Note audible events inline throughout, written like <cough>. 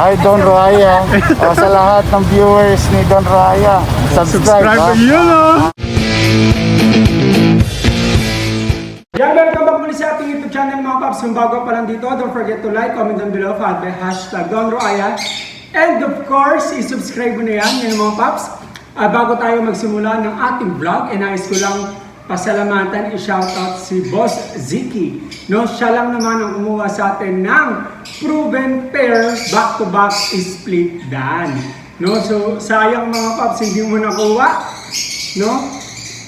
Hi Don Raya. o, sa lahat ng viewers ni Don Raya, subscribe. Subscribe ha? yun oh. Yan, welcome back muli sa ating YouTube channel mga paps. Kung bago pa lang dito, don't forget to like, comment down below, follow by hashtag Don Roaya. And of course, i-subscribe mo na yan, yan mga paps. Ah, bago tayo magsimula ng ating vlog, eh nais ko lang pasalamatan, i-shoutout si Boss Ziki. No, siya lang naman ang kumuha sa atin ng proven pair back-to-back split dan. No, so sayang mga paps, hindi mo nakuha. No?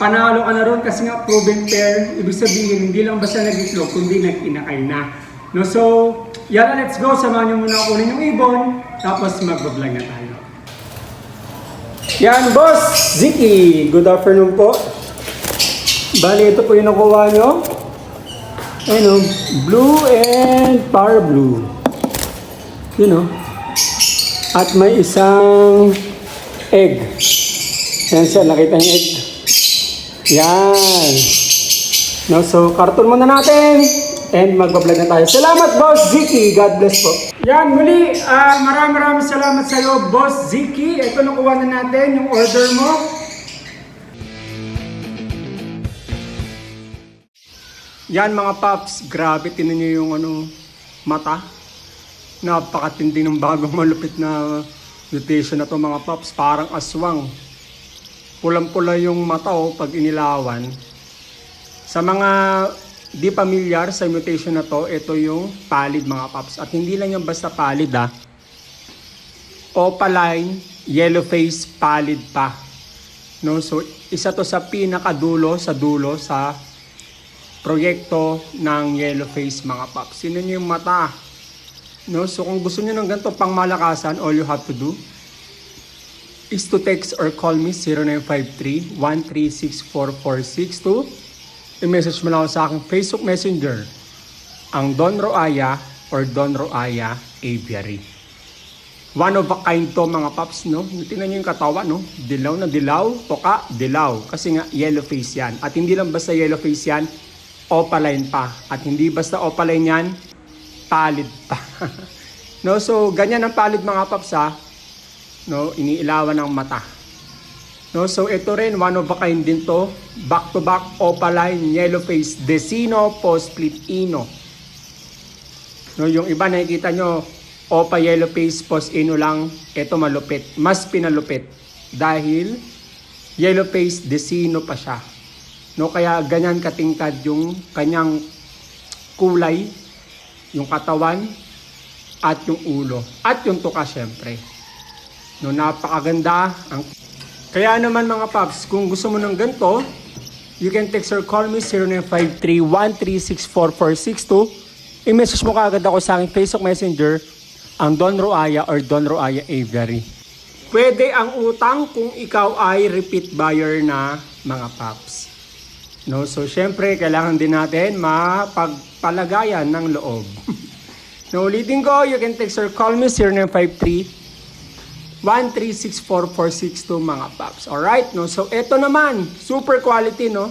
Panalo ka na ron kasi nga proven pair, ibig sabihin hindi lang basta nag-itlog, kundi nag-inakay na. No, so, yala, let's go. Samahan niyo muna ako yung ibon, tapos mag-vlog na tayo. Yan, boss! Ziki, good afternoon po. Bali, ito po yung nakuha nyo. Ano, blue and power blue. Yun o. At may isang egg. Yan siya, nakita niyo egg. Yan. No, so, karton muna natin. And magbablog na tayo. Salamat, Boss Ziki. God bless po. Yan, muli, ah maraming maraming salamat sa iyo, Boss Ziki. Ito, nakuha na natin yung order mo. Yan mga paps, grabe tinan niyo yung ano, mata. Napakatindi ng bagong <laughs> malupit na mutation na to mga paps, parang aswang. Pulang-pula yung mata oh, pag inilawan. Sa mga di pamilyar sa mutation na to, ito yung pallid mga paps. At hindi lang yung basta pallid ah. Opaline, yellow face, pallid pa. No, so isa to sa pinakadulo sa dulo sa proyekto ng yellow face mga paps. Sino nyo yung mata? No, so kung gusto niyo ng ganito pang malakasan, all you have to do is to text or call me 0953-1364462. I-message mo lang sa aking Facebook Messenger, ang Don Roaya or Don Roaya Aviary. One of a kind to mga paps, no? Tingnan nyo yung katawan, no? Dilaw na dilaw, toka, dilaw. Kasi nga, yellow face yan. At hindi lang basta yellow face yan, opaline pa. At hindi basta opaline yan, pallid pa. <laughs> no, so, ganyan ang pallid mga paps, ha? no, iniilawan ng mata. No, so ito rin one of a kind din to, back to back opaline yellow face Desino post split ino. No, yung iba nakikita nyo opa yellow face post ino lang, ito malupit, mas pinalupit dahil yellow face Desino pa siya. No, kaya ganyan katingkad yung kanyang kulay, yung katawan at yung ulo at yung tuka syempre. No, napakaganda. Ang... Kaya naman mga paps, kung gusto mo ng ganito, you can text or call me 0953-1364462. I-message mo kaagad ako sa aking Facebook Messenger, ang Don Roaya or Don Roaya Aviary. Pwede ang utang kung ikaw ay repeat buyer na mga paps. No, so syempre kailangan din natin mapagpalagayan ng loob. <laughs> no, ulitin ko, you can text or call me 0953 1364462 mga paps. Alright, no? So, ito naman, super quality, no?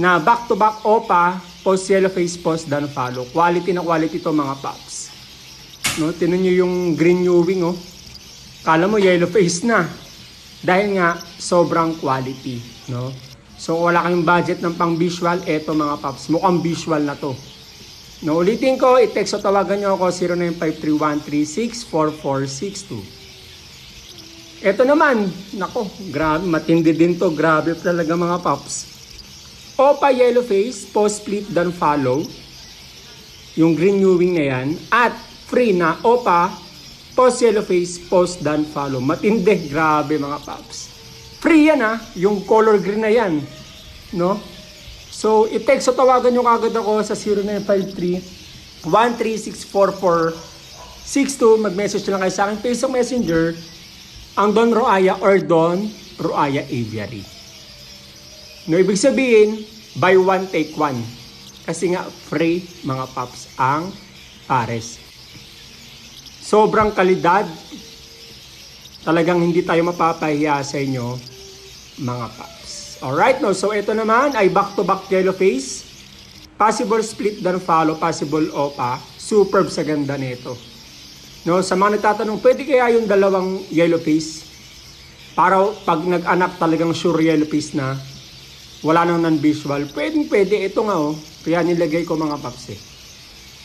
Na back-to-back OPA, post yellow face, post dan follow. Quality na quality to mga paps. No? Tinan nyo yung green wing, oh. Kala mo yellow face na. Dahil nga, sobrang quality, no? So, wala kayong budget ng pang visual, eto mga paps. Mukhang visual na to. No, ulitin ko, i-text o tawagan nyo ako 0953-136-4462. Ito naman, nako, grabe, matindi din to, grabe talaga mga paps. Opa yellow face, post split dan follow. Yung green new na yan. At free na Opa, post yellow face, post dan follow. Matindi, grabe mga paps. Free yan ha, yung color green na yan. No? So, i-text o tawagan nyo kagad ako sa 0953 1364462. Mag-message lang kayo sa akin Facebook Messenger ang Don Roaya or Don Roaya Aviary. No, ibig sabihin, buy one, take one. Kasi nga, free mga paps ang pares. Sobrang kalidad. Talagang hindi tayo mapapahiya sa inyo, mga paps. Alright, no? So, ito naman ay back-to-back yellow face. Possible split dan follow, possible opa. Superb sa ganda nito. No, sa mga nagtatanong, pwede kaya yung dalawang yellow face? Para pag nag-anak talagang sure yellow face na, wala nang non-visual, pwedeng pwede. Ito nga oh, kaya nilagay ko mga paps eh.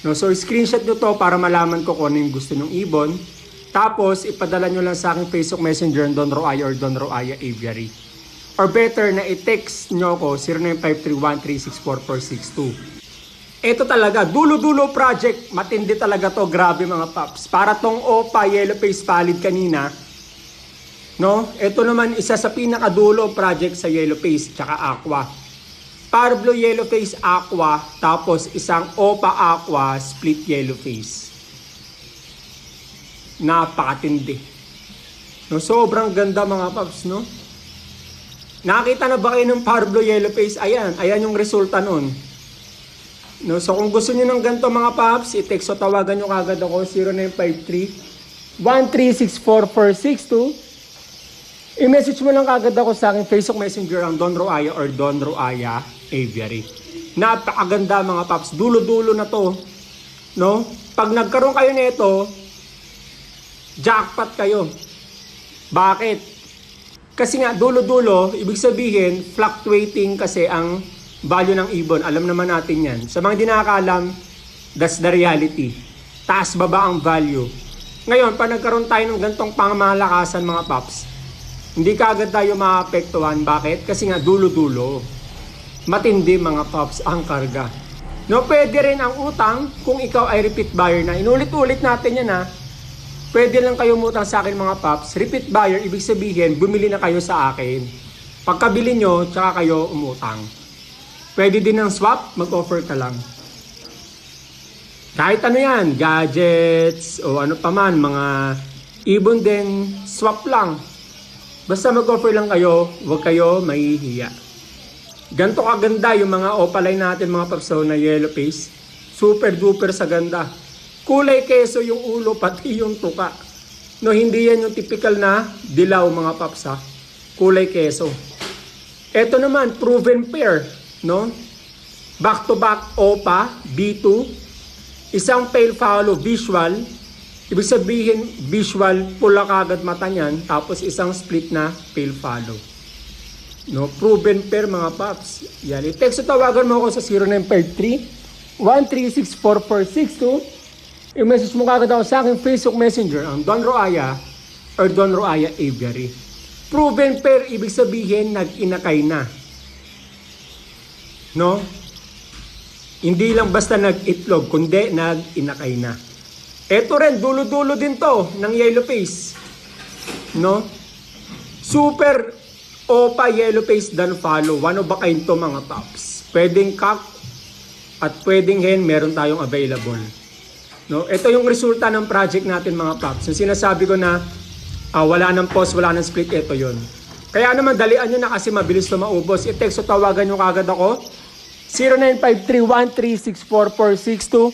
No, so screenshot nyo to para malaman ko kung ano yung gusto ng ibon. Tapos, ipadala nyo lang sa aking Facebook Messenger Don Roaya or Don Roaya Aviary. Or better na i-text nyo ako 0953-1364462. Ito talaga, dulo-dulo project. Matindi talaga to, grabe mga paps. Para tong OPA Yellow Face Pallid kanina, no? Ito naman isa sa pinakadulo project sa Yellow Face tsaka Aqua. Parblo Yellow Face Aqua, tapos isang OPA Aqua Split Yellow Face. Napakatindi. No, sobrang ganda mga paps, no? Nakita na ba kayo ng Parblo Yellow Face? Ayan, ayan yung resulta nun. No, so kung gusto niyo ng ganito mga paps, i-text o tawagan niyo kagad ako 0953 1364462. I-message mo lang kagad ako sa aking Facebook Messenger ang Don Roaya or Don Roaya Aviary. Napakaganda mga paps, dulo-dulo na to. No? Pag nagkaroon kayo nito, jackpot kayo. Bakit? Kasi nga, dulo-dulo, ibig sabihin, fluctuating kasi ang value ng ibon. Alam naman natin yan. Sa mga hindi nakakaalam, that's the reality. Taas baba ang value. Ngayon, pag nagkaroon tayo ng gantong pangmalakasan mga paps, hindi ka agad tayo maapektuhan. Bakit? Kasi nga, dulo-dulo. Matindi mga paps ang karga. No, pwede rin ang utang kung ikaw ay repeat buyer na. Inulit-ulit natin yan ha. Pwede lang kayo umutang sa akin mga paps. Repeat buyer, ibig sabihin, bumili na kayo sa akin. Pagkabili nyo, tsaka kayo umutang. Pwede din ng swap, mag-offer ka lang. Kahit ano yan, gadgets o ano pa man, mga ibon din, swap lang. Basta mag-offer lang kayo, huwag kayo mahihiya. Ganto kaganda yung mga opaline natin mga papso na yellow face. Super duper sa ganda. Kulay keso yung ulo pati yung tuka. No, hindi yan yung typical na dilaw mga paps ha. Kulay keso. Ito naman, proven pair. No? Back to back OPA, B2. Isang pale follow visual. Ibig sabihin, visual, pula kagad mata niyan. Tapos isang split na pale follow. No, proven pair mga paps. Yan, i-text o tawagan mo ako sa 0953 1364462. I-message mo kagad ako sa aking Facebook Messenger ang Don Roaya or Don Roaya Aviary. Proven pair, ibig sabihin nag-inakay na. No? Hindi lang basta nag-itlog, kundi nag-inakay na. Ito rin, dulo-dulo din to ng yellow face. No? Super Opa yellow face dan follow. One of a kind to mga paps. Pwedeng cock at pwedeng hen, meron tayong available. No, ito yung resulta ng project natin mga paps. Yung sinasabi ko na ah, wala nang post, wala nang split, ito yon. Kaya naman dalian nyo na kasi mabilis na maubos. I-text o tawagan nyo kagad ako. 0953-1364462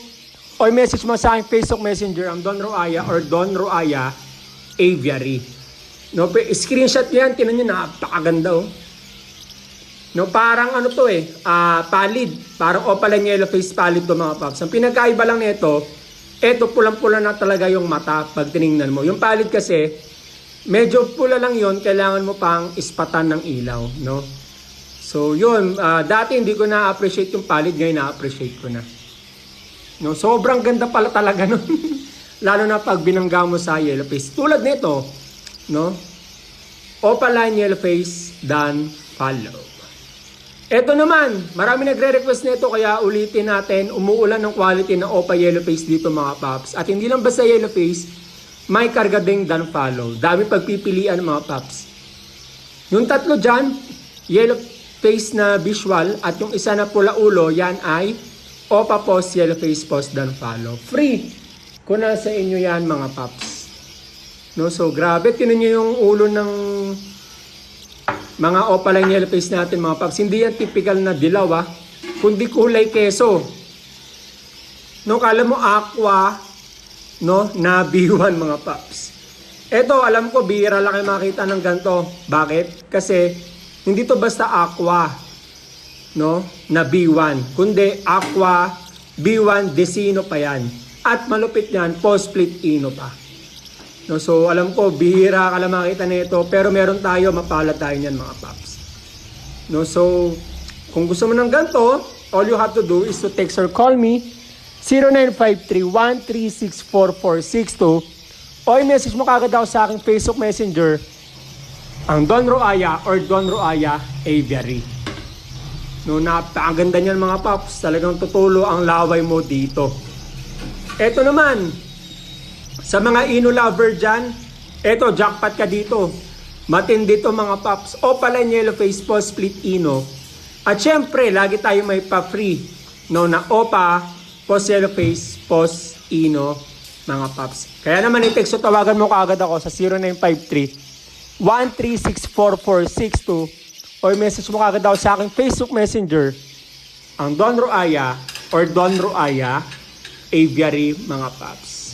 o message mo sa aking Facebook Messenger ang Don Roaya or Don Roaya Aviary. No, screenshot yan, tinan nyo, napakaganda oh. No, parang ano to eh, ah palid. Parang opaline yellow face palid to mga paps. Ang pinagkaiba lang nito, eto pulang-pula na talaga yung mata pag tiningnan mo. Yung palid kasi, medyo pula lang yon kailangan mo pang ispatan ng ilaw, no? So, yun, ah, dati hindi ko na-appreciate yung palid, ngayon na-appreciate ko na. No, sobrang ganda pala talaga nun. <laughs> Lalo na pag binangga mo sa yellow face. Tulad nito, no? Opaline yellow face, dan follow. Ito naman, marami nagre-request nito kaya ulitin natin, umuulan ng quality ng Opa Yellow Face dito mga paps. At hindi lang basta Yellow Face, may karga ding dan follow. Dami pagpipilian mga paps. Yung tatlo dyan, Yellow Face na visual at yung isa na pula ulo, yan ay Opa Post Yellow Face Post dan follow. Free! Kung nasa inyo yan mga paps. No, so grabe, tinan nyo yung ulo ng mga opaline yellow face natin mga paps. Hindi yan typical na dilaw ah, kundi kulay keso. No, kala mo aqua, no, na B1 mga paps. Ito, alam ko, bihira lang kayo makita ng ganito. Bakit? Kasi, hindi to basta aqua, no, na B1. Kundi aqua, B1, Desino pa yan. At malupit yan, post-split ino pa. No, so alam ko, bihira ka lang makita nito, pero meron tayo, mapalad tayo niyan mga paps. No, so kung gusto mo ng ganito, all you have to do is to text or call me 0953-1364462 o i-message mo kagad ako sa aking Facebook Messenger ang Don Roaya or Don Roaya Aviary. No, napakaganda niyan mga paps. Talagang tutulo ang laway mo dito. Eto naman, sa mga ino lover dyan, eto, jackpot ka dito. Matindi to mga paps. O pala yellow face po, split ino. At syempre, lagi tayo may pa-free. No, na opa, post yellow face, post ino, mga paps. Kaya naman i-text o tawagan mo kaagad ako sa 0953 1364462 or message mo kagad daw sa aking Facebook Messenger ang Don Roaya or Don Roaya Aviary mga paps.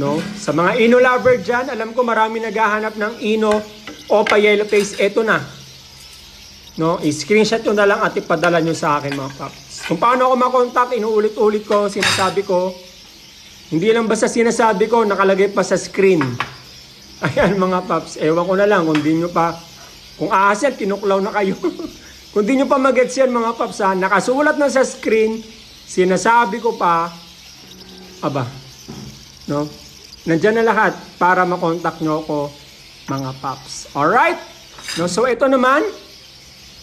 No? Sa mga Ino lover dyan, alam ko marami naghahanap ng Ino o pa yellow face. Eto na. No? I-screenshot nyo na lang at ipadala nyo sa akin mga paps. Kung paano ako makontak, inuulit-ulit ko, sinasabi ko. Hindi lang basta sinasabi ko, nakalagay pa sa screen. <laughs> Ayan mga paps, ewan ko na lang kung di nyo pa, kung ahas yan, tinuklaw na kayo. <laughs> kung di nyo pa magets yan mga paps ha, nakasulat na sa screen, sinasabi ko pa, aba, no? Nandyan na lahat para makontak nyo ako mga paps. Alright? No, so ito naman,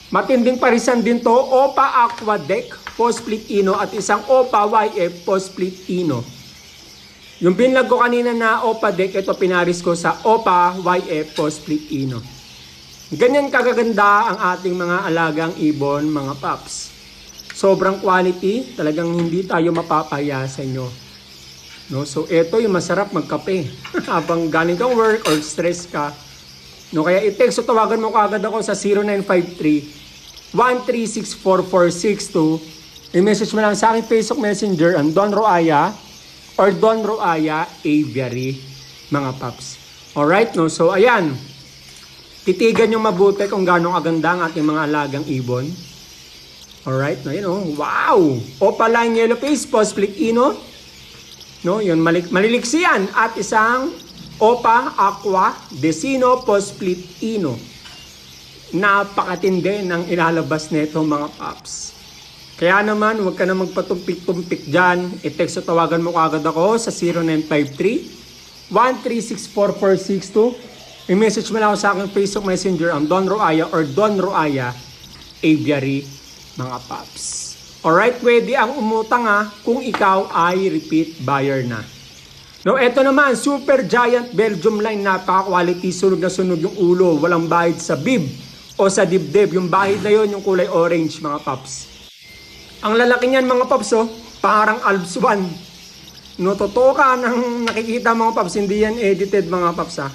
matinding parisan din to, OPA Aqua Deck, post split ino at isang OPA YF post split ino. Yung binlag ko kanina na OPA deck, ito pinaris ko sa OPA YF Post Split Ino. Ganyan kagaganda ang ating mga alagang ibon, mga paps. Sobrang quality, talagang hindi tayo mapapaya sa inyo. No? So ito yung masarap magkape. <laughs> Habang galing kang work or stress ka. No? Kaya i-text o tawagan mo kagad ako sa 0953 1364462 I-message mo lang sa aking Facebook Messenger ang Don Roaya or Don Roaya Aviary, mga paps. Alright, no? So, ayan. Titigan yung mabuti kung gano'ng aganda ang ating mga alagang ibon. Alright, no? Yun, oh. Wow! Opaline Yellow Face, Post Split Ino. No? Yun, malik maliliksi yan. At isang Opa Aqua Desino Post Split Ino. Napakatindi ng ilalabas nito mga paps. Kaya naman, huwag ka na magpatumpik-tumpik dyan. I-text o tawagan mo kagad ako sa 0953-1364462. I-message mo lang ako sa aking Facebook Messenger ang Don Roaya or Don Roaya Aviary, mga paps. Alright, pwede ang umutang ha kung ikaw ay repeat buyer na. No, eto naman, Super Giant Belgium line, napaka-quality, sunog na sunog yung ulo, walang bahid sa bib o sa dibdib. Yung bahid na yon yung kulay orange, mga paps. Ang lalaki niyan mga paps oh, parang Alps 1. No, totoo ka nang nakikita mga paps, hindi yan edited mga paps ha.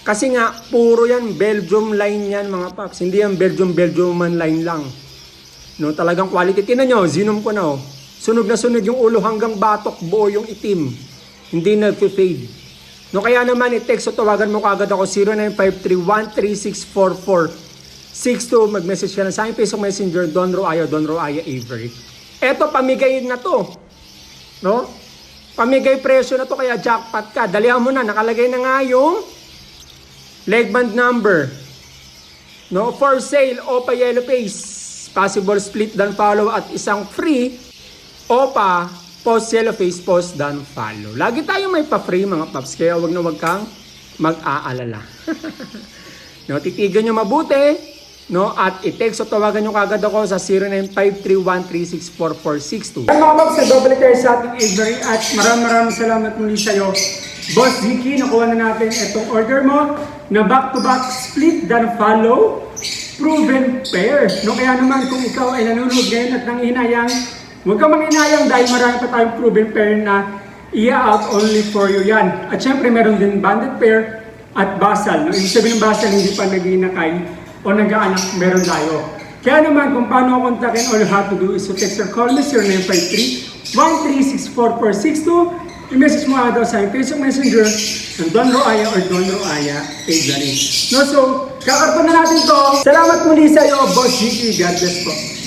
Kasi nga, puro yan, Belgium line yan mga paps. Hindi yan Belgium, Belgiuman line lang. No, talagang quality. Tingnan nyo, zinom ko na oh. Sunog na sunog yung ulo hanggang batok, buo yung itim. Hindi nag-fade. No, kaya naman, i-text o tawagan mo kagad ako 0953-13644. mag-message ka lang sa aking Facebook Messenger, Don Roaya, Don Roaya Avery. Eto, pamigay na to. No? Pamigay presyo na to, kaya jackpot ka. Dalihan mo na, nakalagay na nga yung leg band number. No, for sale, Opa Yellow Face. Possible split dan follow at isang free Opa post yellow face post dan follow. Lagi tayo may pa-free mga paps, kaya wag na wag kang mag-aalala. <laughs> no, titigan nyo mabuti, no, at i-text o tawagan nyo kagad ako sa 0953-1364462. Ay mga paps, na double tayo sa ating Avery at maraming maraming salamat muli sa'yo. Boss Ziki, nakuha na natin itong order mo na back-to-back split dan follow proven pair. No, kaya naman kung ikaw ay nanonood ngayon at nangihinayang, huwag kang manginayang dahil marami pa tayong proven pair na i-out only for you yan. At syempre meron din banded pair at basal. No, ibig sabihin ng basal hindi pa nag-inakay o nag-aanak, meron tayo. Kaya naman kung paano ako kontakin, all you have to do is to text or call me 0953 1364462 I-message mo nga daw sa Facebook Messenger ng Don Roaya or Don Roaya Avery. No, so, kakarton na natin to. Salamat muli sa iyo, Boss Giki. God bless po.